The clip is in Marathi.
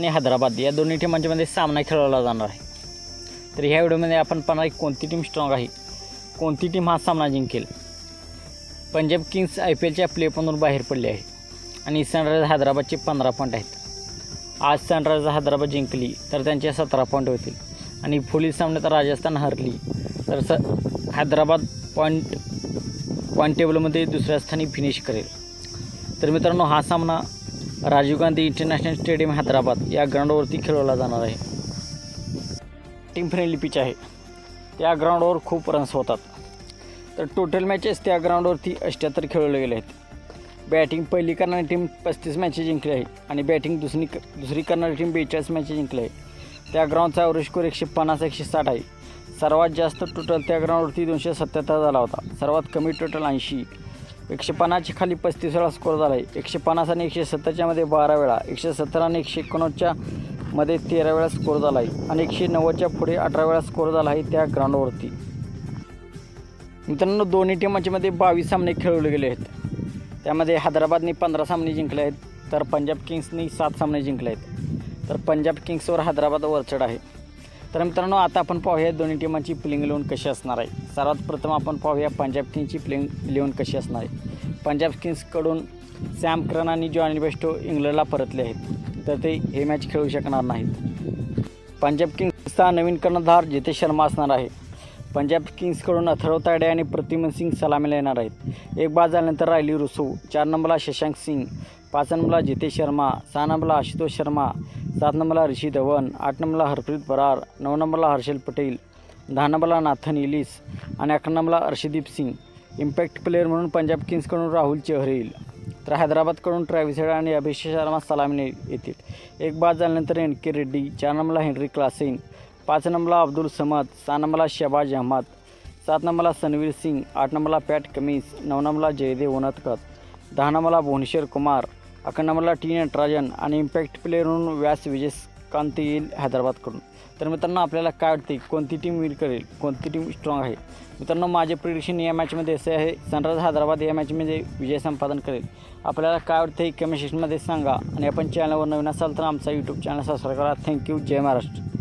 आणि हैदराबाद. या दोन्ही टीमांच्यामध्ये सामना खेळवला जाणार आहे. तर ह्या व्हिडिओमध्ये आपण पाहणार आहे कोणती टीम स्ट्रॉंग आहे. कोणती टीम हा सामना जिंकेल. पंजाब किंग्स आय पी एलच्या प्लेपमधून बाहेर पडले आहे. आणि सनरायझर हैदराबादचे पंधरा पॉईंट आहेत. आज सनरायझर हैदराबाद जिंकली तर त्यांचे सतरा पॉईंट होतील. आणि पुढील सामन्यात राजस्थान हरली तर स हैदराबाद पॉईंट पॉईंट टेबलमध्ये दुसऱ्या स्थानी फिनिश करेल. तर मित्रांनो हा सामना राजीव गांधी इंटरनॅशनल स्टेडियम हैदराबाद या ग्राउंडवरती खेळवला जाणार आहे. टीम फ्रेंडली पिच आहे. त्या ग्राउंडवर खूप रन्स होतात. तर टोटल मॅचेस त्या ग्राउंडवरती अष्ट्याहत्तर खेळवले गेले आहेत. बॅटिंग पहिली करणारी टीम पस्तीस मॅचेस जिंकली आहे आणि बॅटिंग दुसरी दुसरी करणारी टीम बेचाळीस मॅचेस जिंकली आहे. त्या ग्राउंडचा ॲव्हरेज स्कोर एकशे पन्नास एकशे साठ आहे. सर्वात जास्त टोटल त्या ग्राउंडवरती दोनशे सत्याहत्तर झाला होता. सर्वात कमी टोटल ऐंशी. एकशे पन्नासच्या खाली पस्तीस वेळा स्कोर झाला आहे एकशे पन्नास आणि एकशे सत्तरच्यामध्ये बारा वेळा एकशे सत्तर आणि एकशे एकोणनव्वदच्या मध्ये तेरा वेळा स्कोर झाला आहे आणि एकशे नव्वदच्या पुढे अठरा वेळा स्कोर झाला आहे त्या ग्राउंडवरती मित्रांनो दोन्ही टीमांच्यामध्ये बावीस सामने खेळवले गेले आहेत. त्यामध्ये हैदराबादने पंधरा सामने जिंकले आहेत तर पंजाब किंग्सनी सात सामने जिंकले आहेत. तर पंजाब किंग्सवर हैदराबाद वरचढ आहे. तर मित्रांनो आता आपण पाहूया दोन्ही टीमांची प्लेइंग इलेवन कशी असणार आहे. सर्वात प्रथम आपण पाहूया पंजाब किंग्सची प्लेइंग इलेवन कशी असणार आहे. पंजाब किंग्सकडून सॅम करन आणि जॉनी बेस्टो इंग्लंडला परतले आहेत. तर ते हे मॅच खेळू शकणार नाहीत. पंजाब किंग्सचा नवीन कर्णधार जितेश शर्मा असणार आहे. पंजाब किंग्सकडून अथर्व ताडे आणि प्रतिमन सिंग सलामीला येणार आहेत. एक बाद झाल्यानंतर राहिली रुसू. चार नंबरला शशांक सिंग. पाच नंबरला जितेश शर्मा. सहा नंबरला आशुतोष शर्मा. सात नंबरला ऋषी धवन. आठ नंबरला हरप्रीत बरार. नऊ नंबरला हर्षल पटेल. दहा नंबरला नाथन इलिस आणि अकरा नंबरला अर्षदीप सिंग. इम्पॅक्ट प्लेअर म्हणून पंजाब किंग्सकडून राहुल चहरे येईल तर हैदराबादकडून ट्रॅव्हिस हेड आणि अभिषेक शर्मा सलामीने येतील. एक बाद झाल्यानंतर एन के रेड्डी. चार नंबरला हेनरी क्लासेन. पाच नंबरला अब्दुल समद सहा नंबरला शहबाज अहमद सात नंबरला सनवीर सिंग आठ नंबरला पॅट कमीज नऊ नंबरला जयदेव उनतकर दहा नंबरला भुवनेश्वर कुमार अकरा नंबरला टी नटराजन आणि इम्पॅक्ट प्लेअर म्हणून व्यास विजयकांत येईल हैदराबादकडून. तर मित्रांनो आपल्याला काय वाटते कोणती टीम विन करेल? कोणती टीम स्ट्रॉंग आहे? मित्रांनो माझे प्रिडिक्शन या मॅचमध्ये असे आहे सनरायझर हैदराबाद या मॅचमध्ये विजय संपादन करेल. आपल्याला काय वाटतं हे कमेंट सेक्शनमध्ये सांगा आणि आपण चॅनलवर नवीन असाल तर आमचा यूट्यूब चॅनल सबस्क्राईब करा. थँक्यू जय महाराष्ट्र.